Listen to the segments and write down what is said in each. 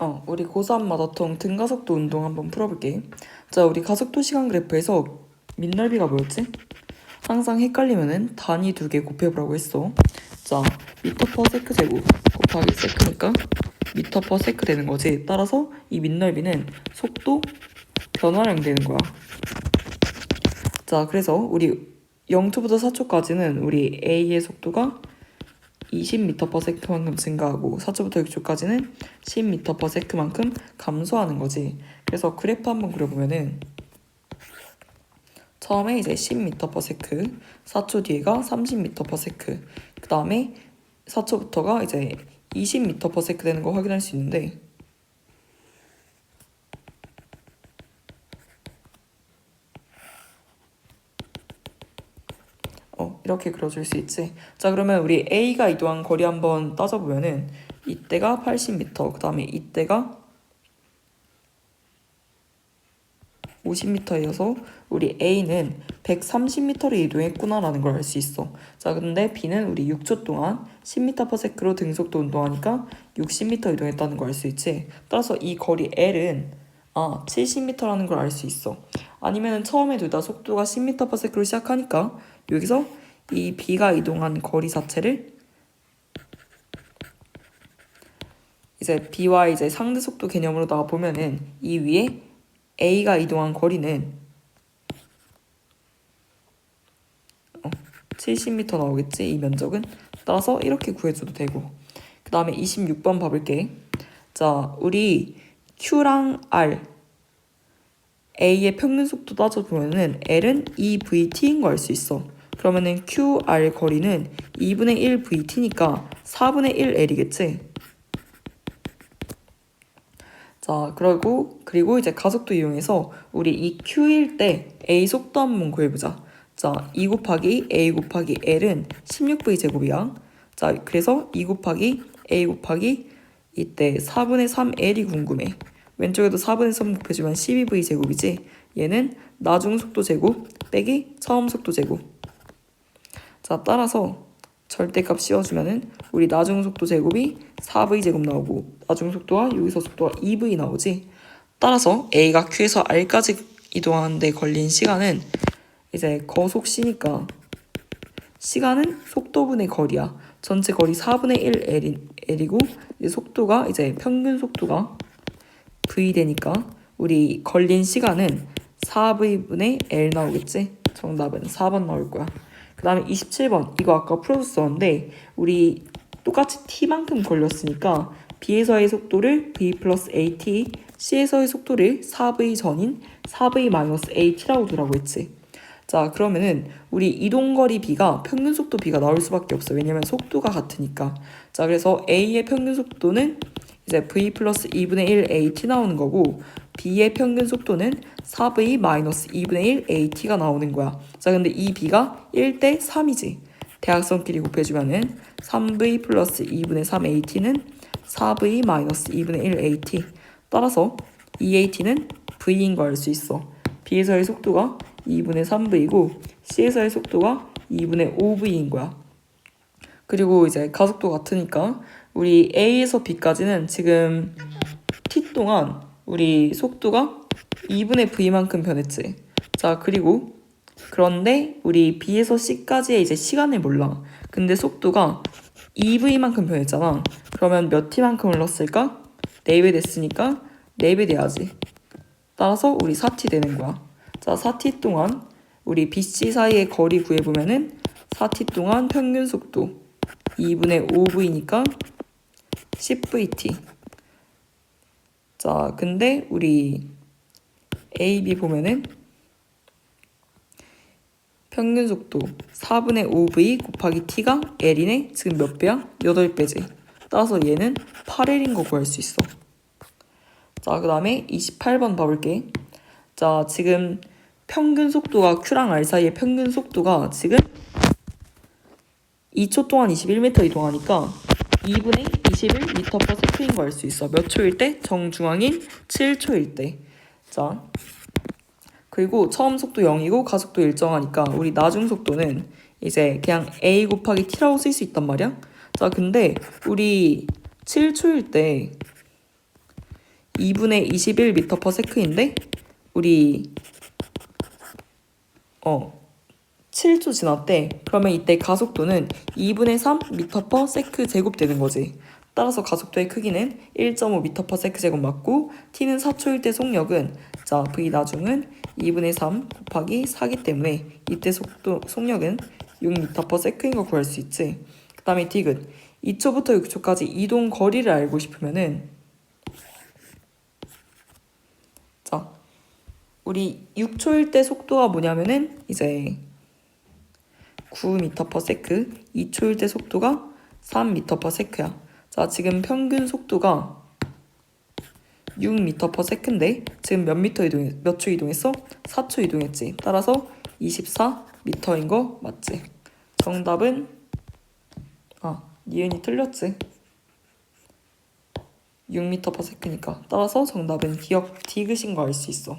어, 우리 고3 마더통 등가속도 운동 한번 풀어볼게. 자, 우리 가속도 시간 그래프에서 민넓이가 뭐였지? 항상 헷갈리면은 단위 두 개 곱해보라고 했어. 자, 미터 퍼 세크 제곱 곱하기 세크니까 미터 퍼 세크 되는 거지. 따라서 이 민넓이는 속도 변화량 되는 거야. 자, 그래서 우리 0초부터 4초까지는 우리 A의 속도가 20m/s만큼 증가하고 4초부터 6초까지는 10m/s만큼 감소하는 거지. 그래서 그래프 한번 그려보면은 처음에 이제 10m/s, 4초 뒤에가 30m/s, 그 다음에 4초부터가 이제 20m/s 되는 거 확인할 수 있는데 어, 이렇게 그려줄 수 있지. 자, 그러면 우리 A가 이동한 거리 한번 따져보면은 이때가 80m, 그 다음에 이때가 50m여서 우리 A는 130m를 이동했구나라는 걸 알 수 있어. 자, 근데 B는 우리 6초 동안 10m/s로 등속도 운동하니까 60m 이동했다는 걸 알 수 있지. 따라서 이 거리 L은 아, 70m라는 걸 알 수 있어. 아니면은 처음에 둘 다 속도가 10m/s로 시작하니까 여기서 이 B가 이동한 거리 자체를? 이제 B와 이제 상대 속도 개념으로다가 보면은 이 위에 A가 이동한 거리는 어, 70m 나오겠지? 이 면적은? 따라서 이렇게 구해줘도 되고. 그 다음에 26번 봐볼게. 자 우리 Q랑 R A의 평균 속도 따져보면은 L은 2VT인 거 알 수 있어 그러면은 QR 거리는 2분의 1 VT니까 4분의 1 L이겠지 자, 그리고 그리고 이제 가속도 이용해서 우리 이 Q일 때 A 속도 한번 구해보자. 자, 2 곱하기 A 곱하기 L은 16V 제곱이야. 자, 그래서 2 곱하기 A 곱하기 이때 4분의 3L이 궁금해. 왼쪽에도 4분의 3 곱해주면 12V 제곱이지. 얘는 나중 속도 제곱 빼기 처음 속도 제곱. 자, 따라서 절대값 씌워주면은 우리 나중 속도 제곱이 4v 제곱 나오고 나중 속도와 여기서 속도가 2v 나오지. 따라서 a가 q에서 r까지 이동하는데 걸린 시간은 이제 거속 시니까 시간은 속도분의 거리야. 전체 거리 4분의 1 L, L이고 이제 속도가 이제 평균 속도가 v 되니까 우리 걸린 시간은 4v분의 L 나오겠지? 정답은 4번 나올 거야. 그 다음에 27번. 이거 아까 풀어줬었는데 우리 똑같이 t만큼 걸렸으니까 b에서의 속도를 v 플러스 at c에서의 속도를 4v 전인 4v 마이너스 at라고 두라고 했지. 자 그러면은 우리 이동거리 b가 평균 속도 b가 나올 수밖에 없어. 왜냐면 속도가 같으니까. 자 그래서 a의 평균 속도는 이제 v 플러스 2분의 1 at 나오는 거고 b의 평균 속도는 4v 마이너스 2분의 1 at가 나오는 거야. 자, 근데 이 b가 1대 3이지. 대각선끼리 곱해주면은 3v 플러스 2분의 3 at는 4v 마이너스 2분의 1 at. 따라서 이 at는 v인 거 알 수 있어. b에서의 속도가 2분의 3v이고 c에서의 속도가 2분의 5v인 거야. 그리고 이제 가속도 같으니까 우리 a에서 b까지는 지금 t 동안 우리 속도가 2분의 v만큼 변했지. 자, 그리고 그런데 우리 b에서 c까지의 이제 시간을 몰라. 근데 속도가 2v만큼 변했잖아. 그러면 몇 t만큼 흘렀을까? 4배 됐으니까 4배 돼야지. 따라서 우리 4t 되는 거야. 자, 4t 동안 우리 bc 사이의 거리 구해보면은 4t 동안 평균 속도 2분의 5v니까 10vt. 자, 근데 우리 A, B 보면은 평균 속도 4분의 5V 곱하기 T가 L이네? 지금 몇 배야? 8배지. 따라서 얘는 8L인 거 구할 수 있어. 자, 그 다음에 28번 봐볼게. 자, 지금 평균 속도가 Q랑 R 사이의 평균 속도가 지금 2초 동안 21m 이동하니까 2분의 21m/s인 거알수 있어. 몇 초일 때? 정중앙인 7초일 때. 자, 그리고 처음 속도 0이고 가속도 일정하니까 우리 나중 속도는 이제 그냥 a 곱하기 t라고 쓸 수 있단 말이야. 자, 근데 우리 7초일 때 2분의 21m/s인데 우리 어 7초 지났대. 그러면 이때 가속도는 2분의 3 m/s 제곱 되는 거지. 따라서 가속도의 크기는 1.5m/s 제곱 맞고 t는 4초일 때 속력은 자 v 나중은 2분의 3 곱하기 4기 때문에 이때 속도 속력은 6m/s인 거 구할 수 있지. 그 다음에 디귿 2초부터 6초까지 이동 거리를 알고 싶으면은 자 우리 6초일 때 속도가 뭐냐면은 이제 9m/s 2초일 때 속도가 3m/s야. 자, 지금 평균 속도가 6m/s인데 지금 몇 미터 이동했 몇초 이동했어? 4초 이동했지. 따라서 24m인 거 맞지? 정답은 아, 니은이 틀렸지. 6m/s니까. 따라서 정답은 기억 디귿인 거 알 수 있어.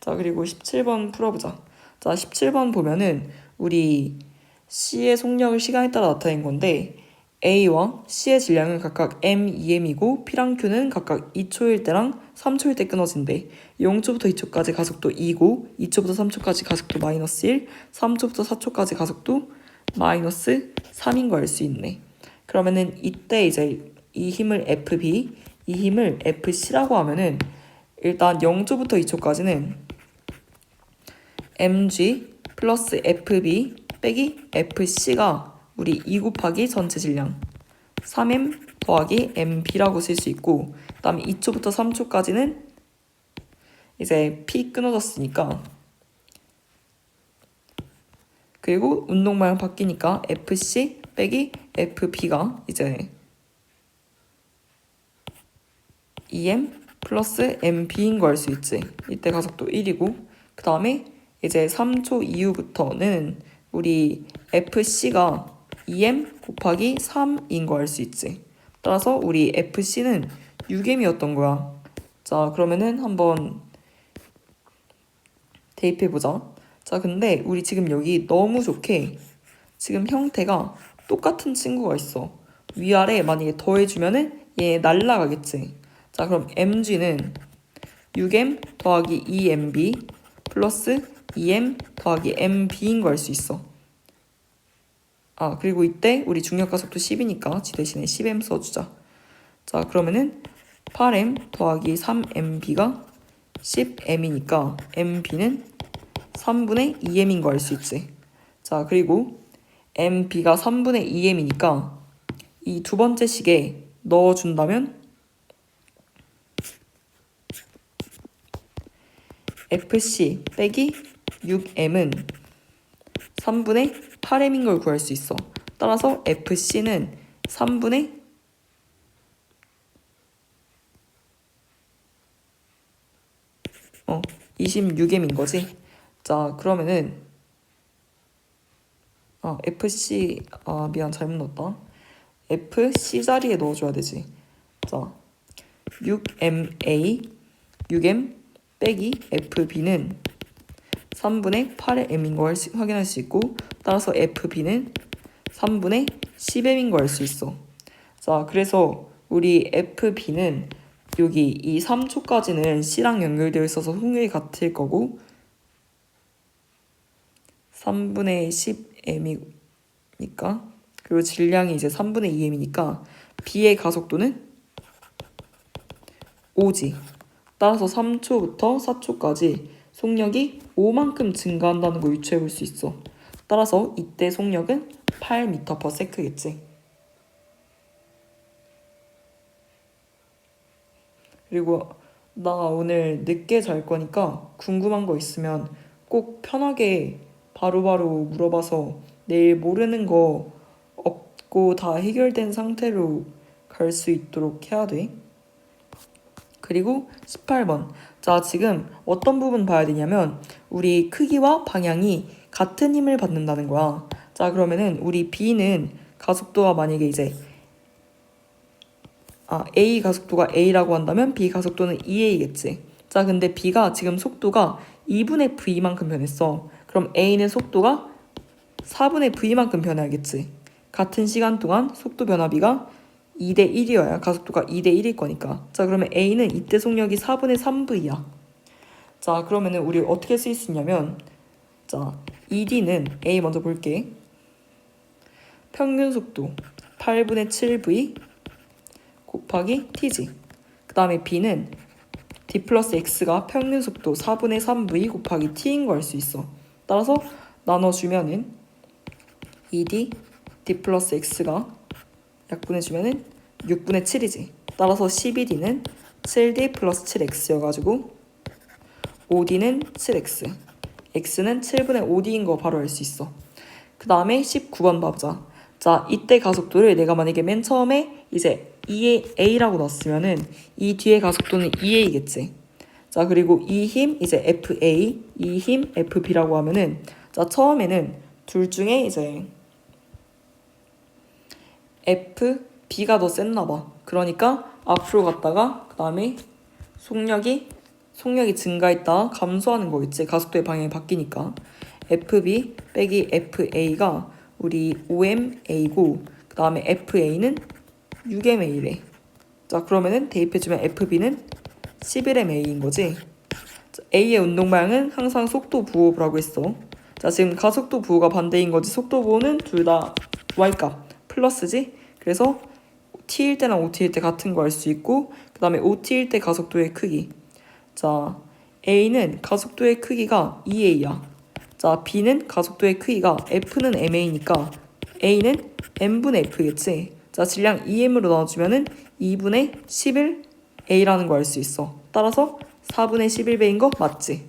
자, 그리고 17번 풀어보자. 자, 17번 보면은 우리 C의 속력을 시간에 따라 나타낸 건데 A와 C의 질량은 각각 M, 2M이고 P랑 Q는 각각 2초일 때랑 3초일 때 끊어진대. 0초부터 2초까지 가속도 2고 2초부터 3초까지 가속도 마이너스 1, 3초부터 4초까지 가속도 마이너스 3인 거 알 수 있네. 그러면은 이때 이제 이 힘을 FB, 이 힘을 FC라고 하면은 일단 0초부터 2초까지는 mg 플러스 fb 빼기 fc가 우리 2 곱하기 전체 질량. 3m 더하기 mb라고 쓸 수 있고 그 다음에 2초부터 3초까지는 이제 p 끊어졌으니까. 그리고 운동 방향 바뀌니까 fc 빼기 fb가 이제 em 플러스 mb인 거 알 수 있지. 이때 가속도 1이고 그 다음에 이제 3초 이후부터는 우리 FC가 2M 곱하기 3인 거 알 수 있지. 따라서 우리 FC는 6M이었던 거야. 자, 그러면은 한번 대입해보자. 자, 근데 우리 지금 여기 너무 좋게 지금 형태가 똑같은 친구가 있어. 위아래 만약에 더해주면은 얘 날라가겠지. 자, 그럼 MG는 6M 더하기 2MB 플러스 2m 더하기 mb인 거알수 있어. 아 그리고 이때 우리 중력가속도 10이니까 지 대신에 10m 써주자. 자 그러면은 8m 더하기 3mb가 10m이니까 mb는 3분의 2m인 거 알 수 있지. 자 그리고 mb가 3분의 2m이니까 이 두 번째 식에 넣어준다면 fc 빼기 6m은 3분의 8m인 걸 구할 수 있어. 따라서 FC는 3분의 어 26m인 거지. 자 그러면은 아 FC 아 미안 잘못 넣었다. FC 자리에 넣어 줘야 되지. 자 6MA 6M 빼기 FB는 3분의 8의 m인 거 확인할 수 있고 따라서 fb는 3분의 10m인 거알수 있어. 자, 그래서 우리 fb는 여기 이 3초까지는 c랑 연결되어 있어서 속력이 같을 거고 3분의 10m이니까 그리고 질량이 이제 3분의 2m이니까 b의 가속도는 5지. 따라서 3초부터 4초까지 속력이 5만큼 증가한다는 걸 유추해 볼 수 있어. 따라서 이때 속력은 8m/s겠지. 그리고 나 오늘 늦게 잘 거니까 궁금한 거 있으면 꼭 편하게 바로바로 바로 물어봐서 내일 모르는 거 없고 다 해결된 상태로 갈 수 있도록 해야 돼. 그리고 18번. 자, 지금 어떤 부분 봐야 되냐면 우리 크기와 방향이 같은 힘을 받는다는 거야. 자, 그러면은 우리 B는 가속도가 만약에 이제 아, A 가속도가 A라고 한다면 B 가속도는 2A겠지. 자, 근데 B가 지금 속도가 2분의 V만큼 변했어. 그럼 A는 속도가 4분의 V만큼 변해야겠지. 같은 시간 동안 속도 변화비가 2대 1이어야 가속도가 2대 1일 거니까. 자, 그러면 A는 이때 속력이 4분의 3V야. 자, 그러면은 우리 어떻게 쓸 수 있냐면 자, ED는 A 먼저 볼게. 평균 속도 8분의 7V 곱하기 T지. 그 다음에 B는 D 플러스 X가 평균 속도 4분의 3V 곱하기 T인 거 알 수 있어. 따라서 나눠주면은 ED D 플러스 X가 약분해주면은 6분의 7이지. 따라서 12D는 7D 플러스 7X여가지고 5D는 7X. X는 7분의 5D인 거 바로 알 수 있어. 그 다음에 19번 봐보자. 자, 이때 가속도를 내가 만약에 맨 처음에 이제 2의 A라고 넣었으면은 이 뒤에 가속도는 2A겠지. 자, 그리고 이 힘 이제 FA, 이 힘 FB라고 하면은 자, 처음에는 둘 중에 이제 FB가 더 셌나 봐. 그러니까 앞으로 갔다가 그 다음에 속력이 속력이 증가했다 감소하는 거겠지. 가속도의 방향이 바뀌니까. FB 빼기 FA가 우리 5MA고 그 다음에 FA는 6MA래. 자 그러면은 대입해주면 FB는 11MA인 거지. 자, A의 운동 방향은 항상 속도 부호라고 했어. 자 지금 가속도 부호가 반대인 거지. 속도 부호는 둘 다 Y값 플러스지. 그래서 T일 때랑 OT일 때 같은 거 알 수 있고 그 다음에 OT일 때 가속도의 크기. 자 A는 가속도의 크기가 2A야. 자, B는 가속도의 크기가 F는 MA니까 A는 M분의 F겠지. 자, 질량 2M으로 나눠주면은 2분의 11A라는 거 알 수 있어. 따라서 4분의 11배인 거 맞지?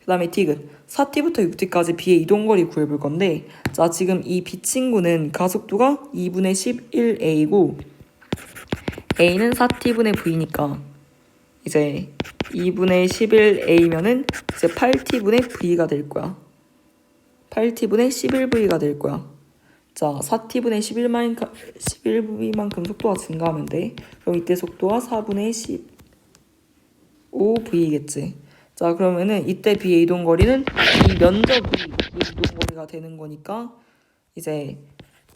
그 다음에 D은 4T부터 6T까지 B의 이동거리 구해볼 건데 자, 지금 이 B 친구는 가속도가 2분의 11A고 A는 4T분의 V니까 이제 2분의 11A면은 이제 8T분의 V가 될 거야. 8t분의 11v가 될 거야. 자, 4t분의 11만큼, 11v만큼 속도가 증가하면 돼. 그럼 이때 속도가 4분의 15v겠지. 자, 그러면은 이때 B의 이동거리는 이 면적이 이 이동거리가 되는 거니까 이제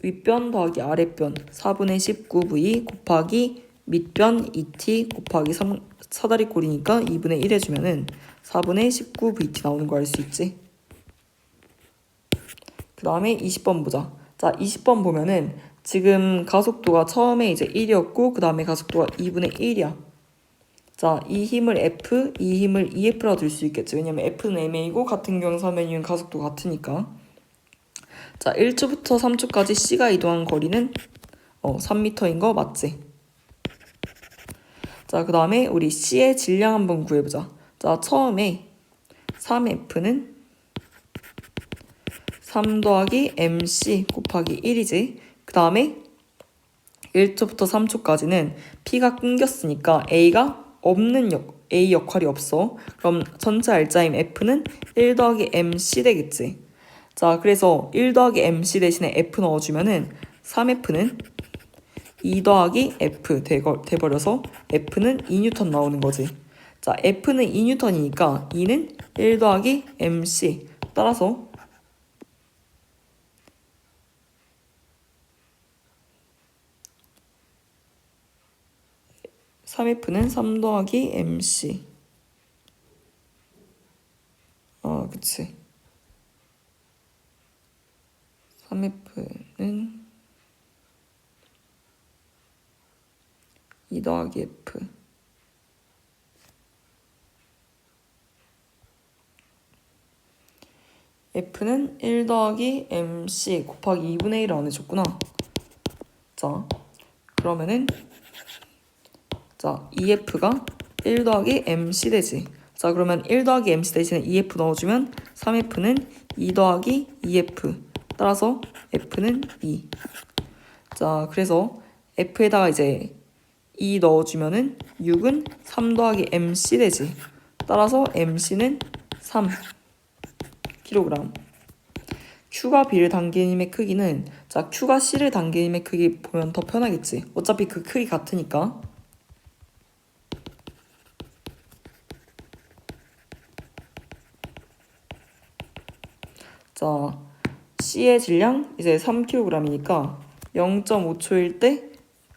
윗변 더하기 아랫변 4분의 19v 곱하기 밑변 2t 곱하기 3, 사다리 꼴이니까 2분의 1 해주면은 4분의 19vt 나오는 거 알 수 있지. 그 다음에 20번 보자. 자, 20번 보면은 지금 가속도가 처음에 이제 1이었고 그 다음에 가속도가 2분의 1이야. 자, 이 힘을 F, 이 힘을 EF라 둘 수 있겠지. 왜냐면 F는 MA고 같은 경사면이면 가속도 같으니까. 자, 1초부터 3초까지 C가 이동한 거리는 어, 3m인 거 맞지? 자, 그 다음에 우리 C의 질량 한번 구해보자. 자, 처음에 3F는 3 더하기 MC 곱하기 1이지. 그 다음에 1초부터 3초까지는 P가 끊겼으니까 A가 없는 역, A 역할이 없어. 그럼 전체 알짜임 F는 1 더하기 MC 되겠지. 자, 그래서 1 더하기 MC 대신에 F 넣어주면은 3F는 2 더하기 F 돼버려서 F는 2뉴턴 나오는 거지. 자, F는 2뉴턴이니까 2는 1 더하기 MC. 따라서 3F는 3 더하기 MC. 아, 그치. 3F는 2 더하기 F. F는 1 더하기 MC 곱하기 2분의 1을 안 해줬구나. 자, 그러면은 자, EF가 1 더하기 MC 되지. 자, 그러면 1 더하기 MC 대신에 EF 넣어주면 3F는 2 더하기 EF. 따라서 F는 2. 자, 그래서 F에다가 이제 2 넣어주면은 6은 3 더하기 MC 되지. 따라서 MC는 3 kg. Q가 B를 당긴 힘의 크기는 자 Q가 C를 당긴 힘의 크기 보면 더 편하겠지. 어차피 그 크기 같으니까. 자, C의 질량 이제 3kg이니까 0.5초일 때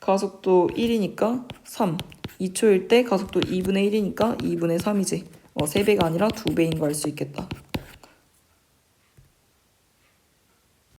가속도 1이니까 3. 2초일 때 가속도 2분의 1이니까 2분의 3이지. 어, 3배가 아니라 2배인 거알수 있겠다.